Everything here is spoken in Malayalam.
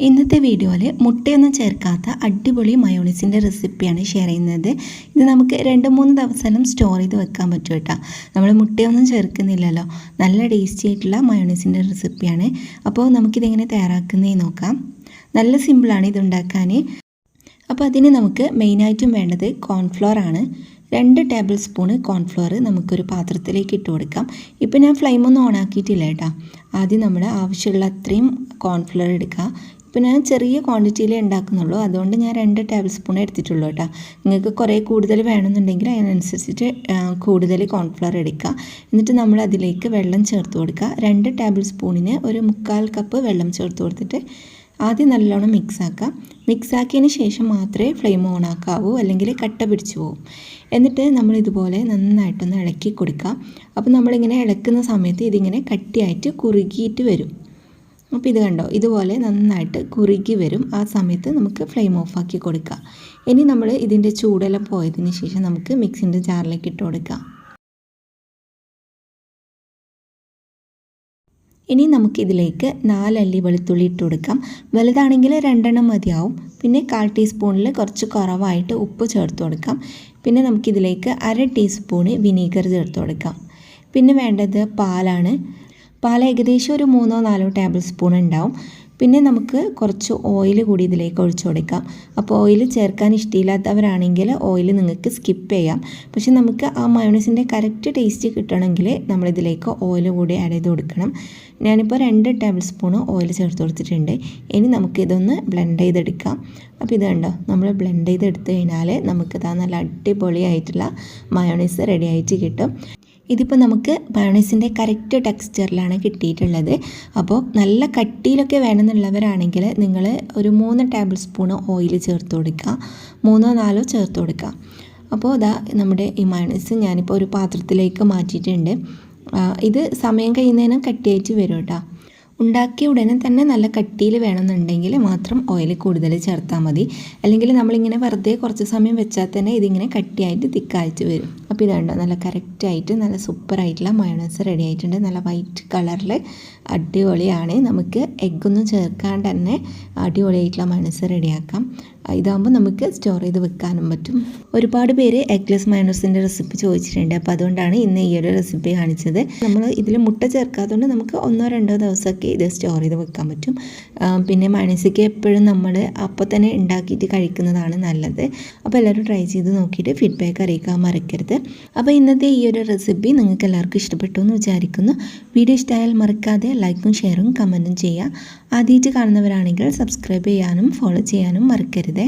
ഇന്നത്തെ വീഡിയോയിൽ മുട്ടയൊന്നും ചേർക്കാത്ത അടിപൊളി മയോണീസിന്റെ റെസിപ്പിയാണ് ഷെയർ ചെയ്യുന്നത്. ഇത് നമുക്ക് രണ്ട് മൂന്ന് ദിവസം സ്റ്റോർ ചെയ്ത് വെക്കാൻ പറ്റും കേട്ടോ. നമ്മൾ മുട്ടയൊന്നും ചേർക്കുന്നില്ലല്ലോ. നല്ല ടേസ്റ്റി ആയിട്ടുള്ള മയോണീസിന്റെ റെസിപ്പിയാണ്. അപ്പോൾ നമുക്കിതെങ്ങനെ തയ്യാറാക്കുന്നേ നോക്കാം. നല്ല സിമ്പിളാണ് ഇതുണ്ടാക്കാൻ അപ്പോൾ അതിന് നമുക്ക് മെയിനായിട്ടും വേണ്ടത് കോൺഫ്ലോർ ആണ്. രണ്ട് ടേബിൾ സ്പൂണ് കോൺഫ്ലോർ നമുക്കൊരു പാത്രത്തിലേക്ക് ഇട്ട് കൊടുക്കാം. ഇപ്പോൾ ഞാൻ ഫ്ലെയിമൊന്നും ഓൺ ആക്കിയിട്ടില്ല കേട്ടോ. ആദ്യം നമ്മൾ ആവശ്യമുള്ള അത്രയും കോൺഫ്ലോർ എടുക്കുക. ഇപ്പോൾ ഞാൻ ചെറിയ ക്വാണ്ടിറ്റിയിലേ ഉണ്ടാക്കുന്നുള്ളൂ. അതുകൊണ്ട് ഞാൻ രണ്ട് ടേബിൾ സ്പൂൺ എടുത്തിട്ടുള്ളൂ കേട്ടോ. നിങ്ങൾക്ക് കുറേ കൂടുതൽ വേണമെന്നുണ്ടെങ്കിൽ അതിനനുസരിച്ചിട്ട് കൂടുതൽ കോൺഫ്ലവർ എടുക്കുക. എന്നിട്ട് നമ്മൾ അതിലേക്ക് വെള്ളം ചേർത്ത് കൊടുക്കുക. രണ്ട് ടേബിൾ സ്പൂണിന് ഒരു മുക്കാൽ കപ്പ് വെള്ളം ചേർത്ത് കൊടുത്തിട്ട് ആദ്യം നല്ലോണം മിക്സ് ആക്കുക. മിക്സ് ആക്കിയതിന് ശേഷം മാത്രമേ ഫ്ലെയിം ഓൺ ആക്കാവൂ അല്ലെങ്കിൽ കട്ട പിടിച്ചു പോകും എന്നിട്ട് നമ്മൾ ഇതുപോലെ നന്നായിട്ടൊന്ന് ഇളക്കി കൊടുക്കുക. അപ്പോൾ നമ്മളിങ്ങനെ ഇളക്കുന്ന സമയത്ത് ഇതിങ്ങനെ കട്ടിയായിട്ട് കുറുകിയിട്ട് വരും. അപ്പോൾ ഇത് കണ്ടോ? ഇതുപോലെ നന്നായിട്ട് കുറുകി വരും. ആ സമയത്ത് നമുക്ക് ഫ്ലെയിം ഓഫാക്കി കൊടുക്കുക ഇനി നമ്മൾ ഇതിന്റെ ചൂടെല്ലാം പോയതിന് ശേഷം നമുക്ക് മിക്സിന്റെ ജാറിലേക്ക് ഇട്ട് കൊടുക്കാം. ഇനി നമുക്കിതിലേക്ക് നാലല്ലി വെളുത്തുള്ളി ഇട്ട് കൊടുക്കാം. വലുതാണെങ്കിൽ രണ്ടെണ്ണം മതിയാവും. പിന്നെ കാൽ ടീസ്പൂണിൽ കുറച്ച് കുറവായിട്ട് ഉപ്പ് ചേർത്ത് കൊടുക്കാം. പിന്നെ നമുക്കിതിലേക്ക് അര ടീസ്പൂണ് വിനീഗർ ചേർത്ത് കൊടുക്കാം. പിന്നെ വേണ്ടത് പാലാണ്. പാൽ ഏകദേശം ഒരു മൂന്നോ നാലോ ടേബിൾ സ്പൂൺ ഉണ്ടാവും. പിന്നെ നമുക്ക് കുറച്ച് ഓയിൽ കൂടി ഇതിലേക്ക് ഒഴിച്ചു കൊടുക്കാം. അപ്പോൾ ഓയിൽ ചേർക്കാൻ ഇഷ്ടമില്ലാത്തവരാണെങ്കിൽ ഓയിൽ നിങ്ങൾക്ക് സ്കിപ്പ് ചെയ്യാം. പക്ഷെ നമുക്ക് ആ മയോണൈസിന്റെ കറക്റ്റ് ടേസ്റ്റ് കിട്ടണമെങ്കിൽ നമ്മളിതിലേക്ക് ഓയിൽ കൂടി ആഡ് ചെയ്ത് കൊടുക്കണം. ഞാനിപ്പോൾ രണ്ട് ടേബിൾ സ്പൂൺ ഓയിൽ ചേർത്ത് കൊടുത്തിട്ടുണ്ട്. ഇനി നമുക്കിതൊന്ന് ബ്ലെൻഡ് ചെയ്തെടുക്കാം. അപ്പോൾ ഇത് കണ്ടോ? നമ്മൾ ബ്ലെൻഡ് ചെയ്തെടുത്ത് കഴിഞ്ഞാൽ നമുക്കിതാ നല്ല അടിപൊളിയായിട്ടുള്ള മയോണൈസ് റെഡി ആയിട്ട് കിട്ടും. ഇതിപ്പോൾ നമുക്ക് മയോണൈസിന്റെ കറക്റ്റ് ടെക്സ്ചറിലാണ് കിട്ടിയിട്ടുള്ളത്. അപ്പോൾ നല്ല കട്ടിയിലൊക്കെ വേണമെന്നുള്ളവരാണെങ്കിൽ നിങ്ങൾ ഒരു മൂന്ന് ടേബിൾ സ്പൂൺ ഓയിൽ ചേർത്ത് കൊടുക്കുക. മൂന്നോ നാലോ ചേർത്ത് കൊടുക്കുക. അപ്പോൾ അതാ നമ്മുടെ ഈ മയോണൈസ് ഞാനിപ്പോൾ ഒരു പാത്രത്തിലേക്ക് മാറ്റിയിട്ടുണ്ട്. ഇത് സമയം കഴിയുന്നതിനും കട്ടിയായിട്ട് വരും കേട്ടോ. ഉണ്ടാക്കിയ ഉടനെ തന്നെ നല്ല കട്ടിയിൽ വേണമെന്നുണ്ടെങ്കിൽ മാത്രം ഓയിൽ കൂടുതൽ ചേർത്താൽ മതി. അല്ലെങ്കിൽ നമ്മളിങ്ങനെ വെറുതെ കുറച്ച് സമയം വെച്ചാൽ തന്നെ ഇതിങ്ങനെ കട്ടിയായിട്ട് തിക്കായിട്ട് വരും. അപ്പോൾ ഇതുണ്ടോ നല്ല കറക്റ്റായിട്ട് നല്ല സൂപ്പറായിട്ടുള്ള മയോണൈസ് റെഡി ആയിട്ടുണ്ട്. നല്ല വൈറ്റ് കളറിൽ അടിപൊളിയാണ്. നമുക്ക് എഗ്ഗൊന്നും ചേർക്കാണ്ട് തന്നെ അടിപൊളിയായിട്ടുള്ള മയോണൈസ് റെഡിയാക്കാം ഇതാകുമ്പോൾ നമുക്ക് സ്റ്റോർ ചെയ്ത് വെക്കാനും പറ്റും. ഒരുപാട് പേര് എഗ്ലെസ് മയോണൈസിന്റെ റെസിപ്പി ചോദിച്ചിട്ടുണ്ട്. അപ്പോൾ അതുകൊണ്ടാണ് ഇന്ന് ഈ ഒരു റെസിപ്പി കാണിച്ചത്. നമ്മൾ ഇതിൽ മുട്ട ചേർക്കാത്തതുകൊണ്ട് നമുക്ക് ഒന്നോ രണ്ടോ ദിവസമൊക്കെ ഇത് സ്റ്റോർ ചെയ്ത് വെക്കാൻ പറ്റും. പിന്നെ മയോണൈസൊക്കെ എപ്പോഴും നമ്മൾ അപ്പോൾ തന്നെ ഉണ്ടാക്കിയിട്ട് കഴിക്കുന്നതാണ് നല്ലത്. അപ്പോൾ എല്ലാവരും ട്രൈ ചെയ്ത് നോക്കിയിട്ട് ഫീഡ്ബാക്ക് അറിയിക്കാൻ മറക്കരുത്. അപ്പോൾ ഇന്നത്തെ ഈ ഒരു റെസിപ്പി നിങ്ങൾക്ക് എല്ലാവർക്കും ഇഷ്ടപ്പെട്ടു എന്ന് വിചാരിക്കുന്നു. വീഡിയോ ഇഷ്ടമായാൽ മറക്കാതെ ലൈക്കും ഷെയറും കമന്റും ചെയ്യുക. ആദ്യമായിട്ട് കാണുന്നവരാണെങ്കിൽ സബ്സ്ക്രൈബ് ചെയ്യാനും ഫോളോ ചെയ്യാനും മറക്കരുത്. ಇದೆ